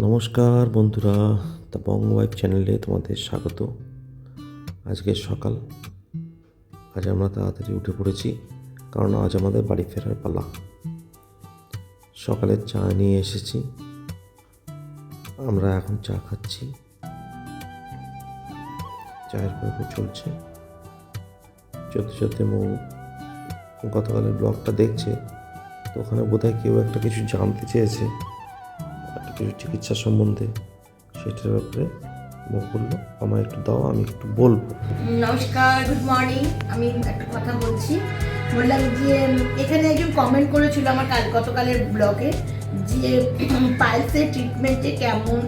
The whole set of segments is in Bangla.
নমস্কার বন্ধুরা, দ্য বং ওয়াইফ চ্যানেলে তোমাদের স্বাগত। আজকের সকাল, আজ আমরা তাড়াতাড়ি উঠে পড়েছি, কারণ আজ আমাদের বাড়ি ফেরার পালা। সকালের চা নিয়ে এসেছি, আমরা এখন চা খাচ্ছি। চায়ের পর্ব চলছে। চলতে চলতে মৌ গতকালের ব্লগটা দেখছে, তো ওখানে বোধহয় কেউ একটা কিছু জানতে চেয়েছে। কিছু চিকিৎসা সম্বন্ধে সেটার ব্যাপারে বলল আমার একটু দাও, আমি একটু বলব। নমস্কার গুড মর্নিং আমি একটা কথা বলছি। বললাম যে এখানে একজন কমেন্ট করেছিল আমার কাল, গতকালের ব্লগে যে পাইলসের ট্রিটমেন্টে কেমন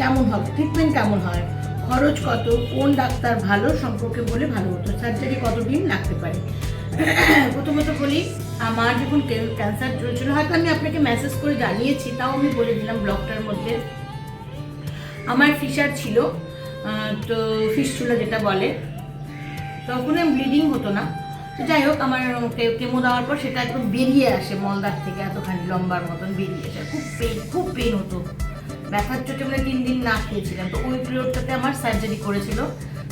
কেমন হবে ট্রিটমেন্ট কেমন হয়, খরচ কত, কোন ডাক্তার ভালো সম্পর্কে বলে ভালো হতো সার্জারি কতদিন লাগতে পারে? প্রথমত বলি আমার যখন ক্যান্সার চলছিল, হয়তো আমি আপনাকে মেসেজ করে জানিয়েছি, তাও আমি বলে দিলাম ব্লগটার মধ্যে। আমার ফিশার ছিল তো ফিসচুলা যেটা বলে তখন আমি ব্লিডিং হতো না। তো যাই হোক, আমার কেমো দেওয়ার পর সেটা একদম বেরিয়ে আসে মলদার থেকে, এতখানি লম্বার মতন বেরিয়ে আসে খুব পেন খুব পেন হতো। ব্যথার চোটে মানে তিন দিন না খেয়েছিলাম। তো ওই পিরিয়ডটাতে আমার সার্জারি করেছিল।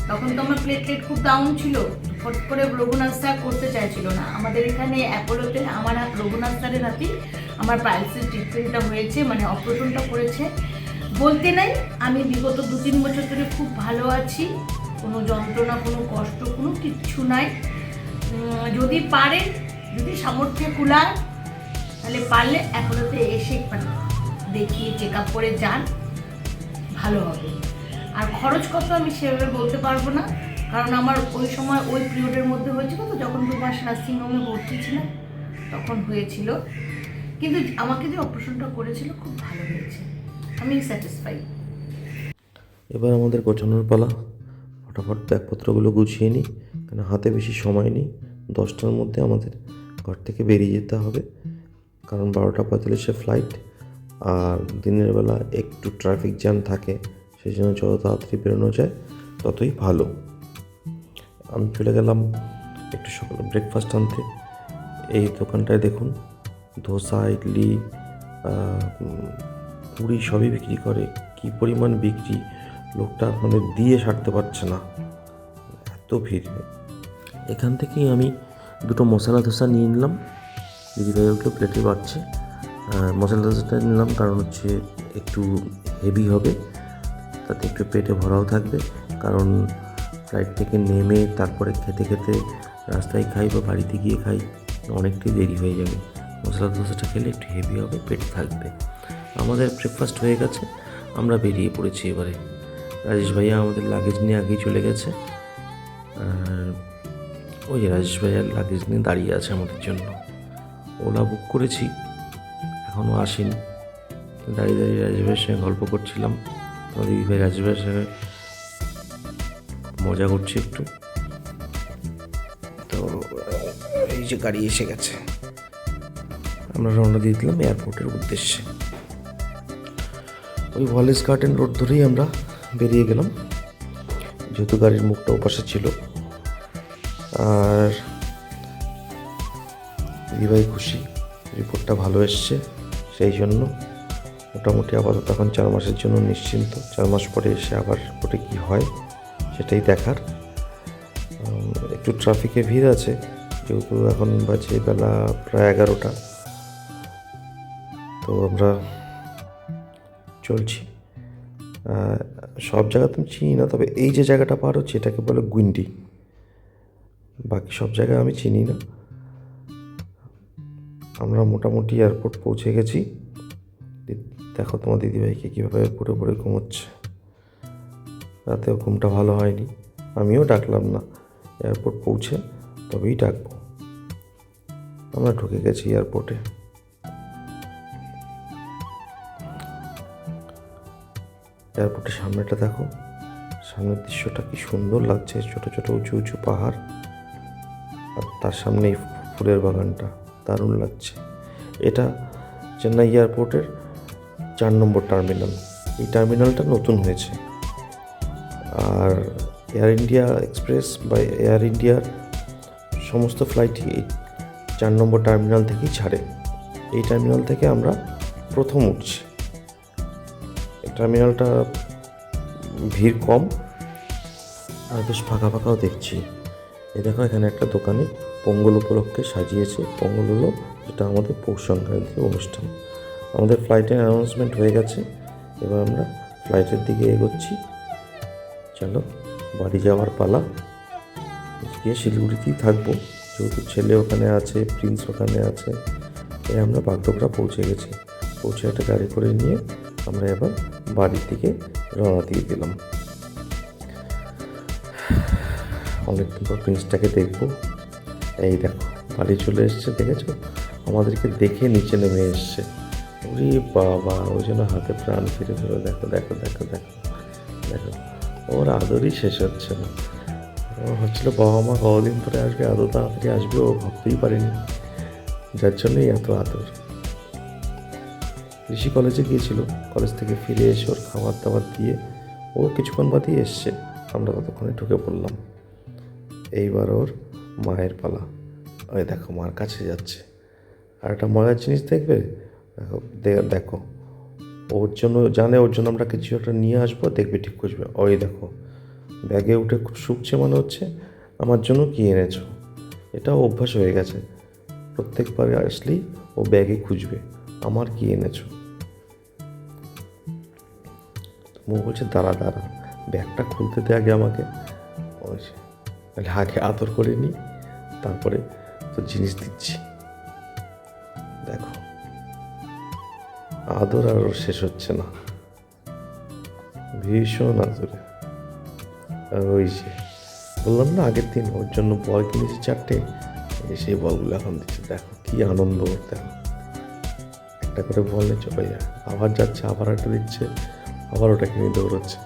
তখন তো আমার প্লেটলেট খুব ডাউন ছিল। ফট করে রঘুনাথ স্যার করতে চাইছিল না। আমাদের এখানে অ্যাপোলোতে আমার হাত রঘুনাথ স্যারের হাতেই আমার পাইলসের ট্রিটমেন্টটা হয়েছে মানে অপারেশনটা করেছে। বলতে নাই, আমি বিগত দু তিন বছর ধরে খুব ভালো আছি। কোনো যন্ত্রণা, কোনো কষ্ট, কোনো কিচ্ছু নাই। যদি পারে, যদি সামর্থ্যে কুলায়, তাহলে পারলে অ্যাপোলোতে এসে একবার দেখিয়ে চেক আপ করে যান, ভালো হবে। আর খরচ কত আমি সেভাবে বলতে পারব না। কারণ আমার ওই সময় ওই পিরিয়ডের মধ্যে হয়েছিল তো, যখন দু মাস নার্সিংহোমে ভর্তি ছিলাম, তখন হয়েছিল। কিন্তু আমাকে যে অপারেশনটা করেছিল খুব ভালো হয়েছে। আমি স্যাটিসফাই এবার আমাদের গোছানোর পালা। ফটাফট ব্যাগপত্রগুলো গুছিয়ে নিই, কেন হাতে বেশি সময় নেই। দশটার মধ্যে আমাদের ঘর থেকে বেরিয়ে যেতে হবে। কারণ বারোটা পঁয়তাল্লিশে ফ্লাইট আর দিনের বেলা একটু ট্রাফিক জ্যাম থাকে, সেই জন্য যত তাড়াতাড়ি বেরোনো যায়, ততই ভালো। আমি চলে গেলাম একটু সকালে ব্রেকফাস্ট আনতে। এই দোকানটায় দেখুন, ধোসা, ইডলি পুরি সবই বিক্রি করে। কি পরিমাণ বিক্রি? লোকটা মানে দিয়ে সারতে পারছে না। এত ভিড়। এখান থেকেই আমি দুটো মশলা ধোসা নিয়ে নিলাম। দিদিভাই ওগুলো প্লেটে বাড়ছে। মশলা ধোসাটা নিলাম, কারণ হচ্ছে একটু হেভি হবে। তাতে একটু পেটে ভরাও থাকবে। কারণ ফ্লাইট থেকে নেমে তারপরে খেতে খেতে রাস্তায় খাই বা বাড়িতে গিয়ে খাই, অনেকটাই দেরি হয়ে যাবে। মশলা ধোসাটা খেলে একটু হেভি হবে, পেট থাকবে। আমাদের ব্রেকফাস্ট হয়ে গেছে, আমরা বেরিয়ে পড়েছি এবারে। রাজেশ ভাইয়া আমাদের লাগেজ নিয়ে আগেই চলে গেছে। আর ওই রাজেশ ভাইয়ার লাগেজ নিয়ে দাঁড়িয়ে আছে আমাদের জন্য। ওলা বুক করেছি এখনও আসেনি। দাঁড়িয়ে দাঁড়িয়ে রাজেশ ভাইয়ের সঙ্গে গল্প করছিলাম। আমার দিদি ভাই রাজেশ ভাইয়ের সঙ্গে মজা করছি একটু। তো, এই যে গাড়ি এসে গেছে। আমরা রওনা দিয়ে দিলাম এয়ারপোর্টের উদ্দেশ্যে। ওই ওয়ালেস গার্ডেন রোড ধরেই আমরা বেরিয়ে গেলাম। যেহেতু গাড়ির মুখটা ওপাশে ছিল। আর দিদিভাই খুশি রিপোর্টটা ভালো এসছে। সেই জন্য মোটামুটি আপাতত এখন চার মাসের জন্য নিশ্চিন্ত। চার মাস পরে এসে আবার রিপোর্টে কী হয় সেটাই দেখার। একটু ট্রাফিকে ভিড় আছে, যেহেতু এখন বাজে বেলা প্রায় এগারোটা। তো আমরা চলছি। সব জায়গা তো আমি চিনি না, তবে এই যে জায়গাটা পার হচ্ছে, এটাকে বলে গুইন্ডি। বাকি সব জায়গায় আমি চিনি না। আমরা মোটামুটি এয়ারপোর্ট পৌঁছে গেছি। দেখো তোমার দিদিভাইকে কীভাবে এয়ারপোর্টে পড়ে ঘুমোচ্ছে। রাতেও ঘুমটা ভালো হয়নি। আমিও ডাকলাম না। এয়ারপোর্ট পৌঁছে তবেই ডাকবো। আমরা ঢুকে গেছি এয়ারপোর্টে। এয়ারপোর্টের সামনেটা দেখো। সামনের দৃশ্যটা কি সুন্দর লাগছে। ছোট ছোট, উঁচু উঁচু পাহাড়। আর তার সামনে এই ফুলের বাগানটা। দারুণ লাগছে। এটা চেন্নাই এয়ারপোর্টের চার নম্বর টার্মিনাল। এই টার্মিনালটা নতুন হয়েছে। আর এয়ার ইন্ডিয়া এক্সপ্রেস বা এয়ার ইন্ডিয়ার সমস্ত ফ্লাইটই এই চার নম্বর টার্মিনাল থেকেই ছাড়ে। এই টার্মিনাল থেকে আমরা প্রথম উঠছি। টার্মিনালটা ভিড় কম, আর বেশ ফাঁকা ফাঁকাও দেখছি। এ দেখো, এখানে একটা দোকানে পঙ্গল উপলক্ষে সাজিয়েছে। পঙ্গল হলো যেটা আমাদের পৌষ সংক্রান্তির অনুষ্ঠান। আমাদের ফ্লাইটের অ্যানাউন্সমেন্ট হয়ে গেছে। এবার আমরা ফ্লাইটের দিকে এগোচ্ছি। চলো, বাড়ি যাওয়ার পালা। গিয়ে শিলিগুড়িতেই থাকব, যেহেতু ছেলে ওখানে আছে প্রিন্স ওখানে আছে এই আমরা বাগডোগরা পৌঁছে গেছি। পৌঁছে একটা গাড়ি করে নিয়ে আমরা এবার বাড়ির দিকে রওনা দিয়ে দিলাম। অনেকদিন পর প্রিন্সটাকে দেখব। এই দেখো, বাড়ি চলে এসছে, দেখেছ? আমাদেরকে দেখে নিচে নেমে এসছে। ওরে বাবা ওই জন্য হাতে প্রাণ ফিরে ফেলো দেখো দেখো দেখো দেখো দেখো। ওর আদরই শেষ হচ্ছে না। ও হচ্ছিল বাবা মা কদিন পরে আসবে এত তাড়াতাড়ি আসবে, ও ভাবতেই পারেনি। যার জন্যই এত আদর। ঋষি কলেজে গিয়েছিল, কলেজ থেকে ফিরে এসে ওর খাবার দাবার দিয়ে ও কিছুক্ষণ বাদেই এসছে। আমরা ততক্ষণে ঢুকে পড়লাম। এইবার ওর মায়ের পালা। ওই দেখো, মার কাছে যাচ্ছে। আর একটা মজার জিনিস দেখবে? দেখো দেখো। ওর জন্য, জানে ওর জন্য আমরা কিছু একটা নিয়ে আসব, দেখবে ঠিক খুঁজবে ওই দেখো, ব্যাগে উঠে শুকছে মনে হচ্ছে, আমার জন্য কী এনেছো? এটাও অভ্যাস হয়ে গেছে। প্রত্যেকবার আসলেই ও ব্যাগে খুঁজবে, আমার কি এনেছো? মু বলছে, দাঁড়া দাঁড়া, ব্যাগটা খুলতে দে আগে আমাকে। আগে আদর করে নিই তারপরে তো জিনিস দিচ্ছি। দেখো আদর আর শেষ হচ্ছে না। ভীষণ আদরে। ওই যে, বললাম না আগের দিন, ওর জন্য বল কিনেছি চারটে সেই বলগুলো এখন দিচ্ছে। দেখো কি আনন্দ, দেখো। একটা করে বল চলে যায়। আবার যাচ্ছে, আবার একটা দিচ্ছে, আবার ওটা কিনে দৌড়চ্ছে।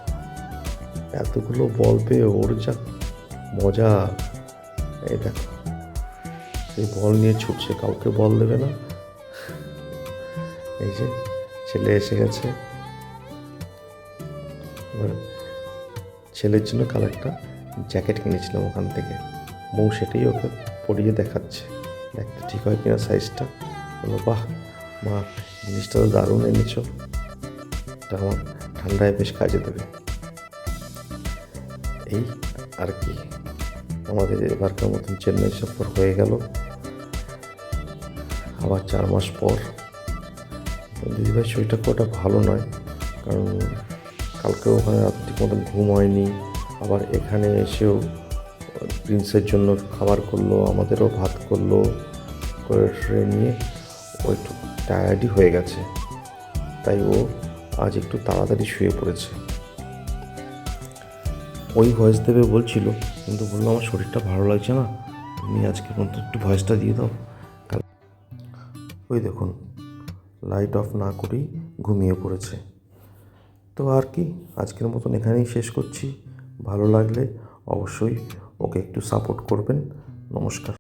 এতগুলো বল পেয়ে ওর যা মজা। এই দেখো সেই বল নিয়ে ছুটছে, কাউকে বল দেবে না। এই যে, ছেলে এসে গেছে। এবার ছেলের জন্য কাল একটা জ্যাকেট কিনেছিলাম ওখান থেকে। বউ সেটাই ওকে পরিয়ে দেখাচ্ছে। দেখতে ঠিক হয় কিনা সাইজটা বলো, বাহ, মা, জিনিসটা তো দারুণ এনেছো। এটা আমার ঠান্ডায় বেশ কাজে দেবে। এই আর কি, আমাদের এবারকার মতন চেন্নাই সফর হয়ে গেল। আবার চার মাস পর দিদিভাই শরীরটা খুব একটা ভালো নয়। কারণ কালকে ওখানে ঠিক মতন ঘুম হয়নি। আবার এখানে এসেও প্রিন্সের জন্য খাবার করল, আমাদেরও ভাত করল, করে ট্রে নিয়ে ও একটু টায়ার্ডই হয়ে গেছে। তাই ও আজ একটু তাড়াতাড়ি শুয়ে পড়েছে। ওই ভয়েস দেবে বলছিল, কিন্তু বলল, আমার শরীরটা ভালো লাগছে না। তুমি আজকে মতো একটু ভয়েসটা দিয়ে দাও। ওই দেখুন লাইট অফ না করেই ঘুমিয়ে পড়েছে। তো আর কি, আজকের মতন এখানেই শেষ করছি। ভালো লাগলে অবশ্যই ওকে একটু সাপোর্ট করবেন। নমস্কার।